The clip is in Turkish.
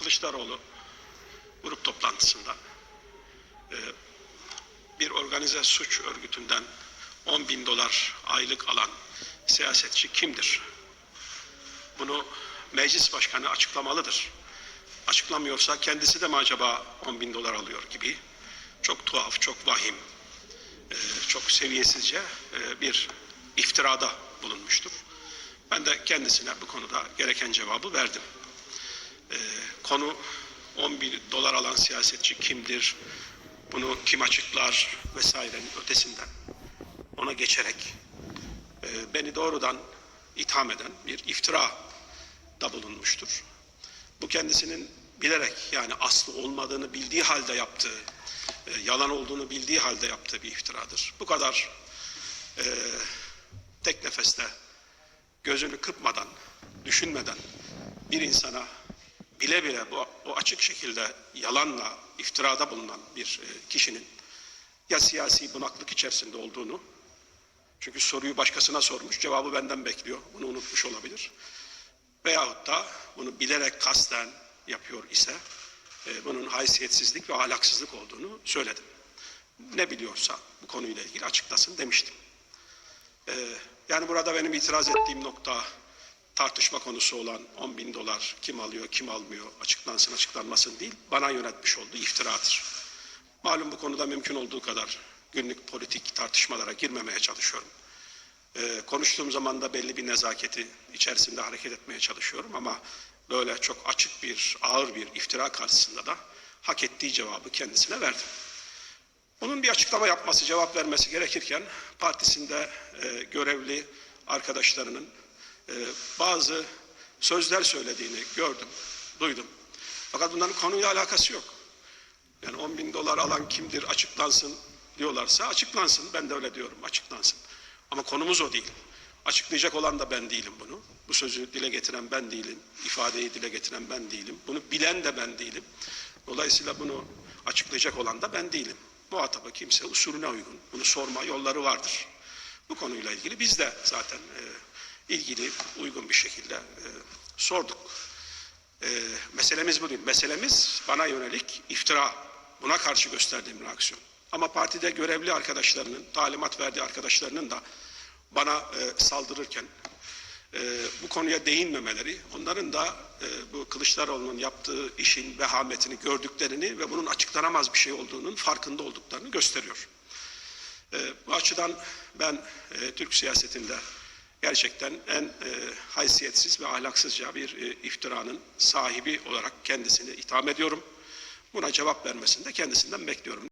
Kılıçdaroğlu grup toplantısında e, bir organize suç örgütünden 10 bin dolar aylık alan siyasetçi kimdir? Bunu meclis başkanı açıklamalıdır. Açıklamıyorsa kendisi de mi acaba 10 bin dolar alıyor gibi çok tuhaf, çok vahim, e, çok seviyesizce e, bir iftirada bulunmuştur. Ben de kendisine bu konuda gereken cevabı verdim. Konu 10 bin dolar alan siyasetçi kimdir, bunu kim açıklar vesairenin ötesinden ona geçerek e, beni doğrudan itham eden bir iftira da bulunmuştur. Bu kendisinin bilerek yani aslı olmadığını bildiği halde yaptığı, e, yalan olduğunu bildiği halde yaptığı bir iftiradır. Bu kadar e, tek nefeste gözünü kırpmadan, düşünmeden bir insana bile bile bu, o açık şekilde yalanla iftirada bulunan bir e, kişinin ya siyasi bunaklık içerisinde olduğunu çünkü soruyu başkasına sormuş, cevabı benden bekliyor. Bunu unutmuş olabilir. Veyahut da bunu bilerek kasten yapıyor ise e, bunun haysiyetsizlik ve ahlaksızlık olduğunu söyledim. Ne biliyorsa bu konuyla ilgili açıklasın demiştim. E, yani burada benim itiraz ettiğim nokta tartışma konusu olan 10 bin dolar kim alıyor kim almıyor açıklansın açıklanmasın değil bana yönetmiş olduğu iftiradır. Malum bu konuda mümkün olduğu kadar günlük politik tartışmalara girmemeye çalışıyorum. Ee, konuştuğum zaman da belli bir nezaketi içerisinde hareket etmeye çalışıyorum ama böyle çok açık bir, ağır bir iftira karşısında da hak ettiği cevabı kendisine verdim. Onun bir açıklama yapması, cevap vermesi gerekirken partisinde e, görevli arkadaşlarının e, bazı sözler söylediğini gördüm, duydum. Fakat bunların konuyla alakası yok. Yani 10 bin dolar alan kimdir açıklansın diyorlarsa açıklansın. Ben de öyle diyorum açıklansın. Ama konumuz o değil. Açıklayacak olan da ben değilim bunu. Bu sözü dile getiren ben değilim. ifadeyi dile getiren ben değilim. Bunu bilen de ben değilim. Dolayısıyla bunu açıklayacak olan da ben değilim. Muhatabı kimse usulüne uygun. Bunu sorma yolları vardır. Bu konuyla ilgili biz de zaten e, ilgili uygun bir şekilde e, sorduk. E, meselemiz bu değil. Meselemiz bana yönelik iftira. Buna karşı gösterdiğim reaksiyon. Ama partide görevli arkadaşlarının, talimat verdiği arkadaşlarının da bana e, saldırırken e, bu konuya değinmemeleri, onların da e, bu Kılıçdaroğlu'nun yaptığı işin vehametini gördüklerini ve bunun açıklanamaz bir şey olduğunun farkında olduklarını gösteriyor. E, bu açıdan ben e, Türk siyasetinde gerçekten en e, haysiyetsiz ve ahlaksızca bir e, iftiranın sahibi olarak kendisini itham ediyorum. Buna cevap vermesini de kendisinden bekliyorum.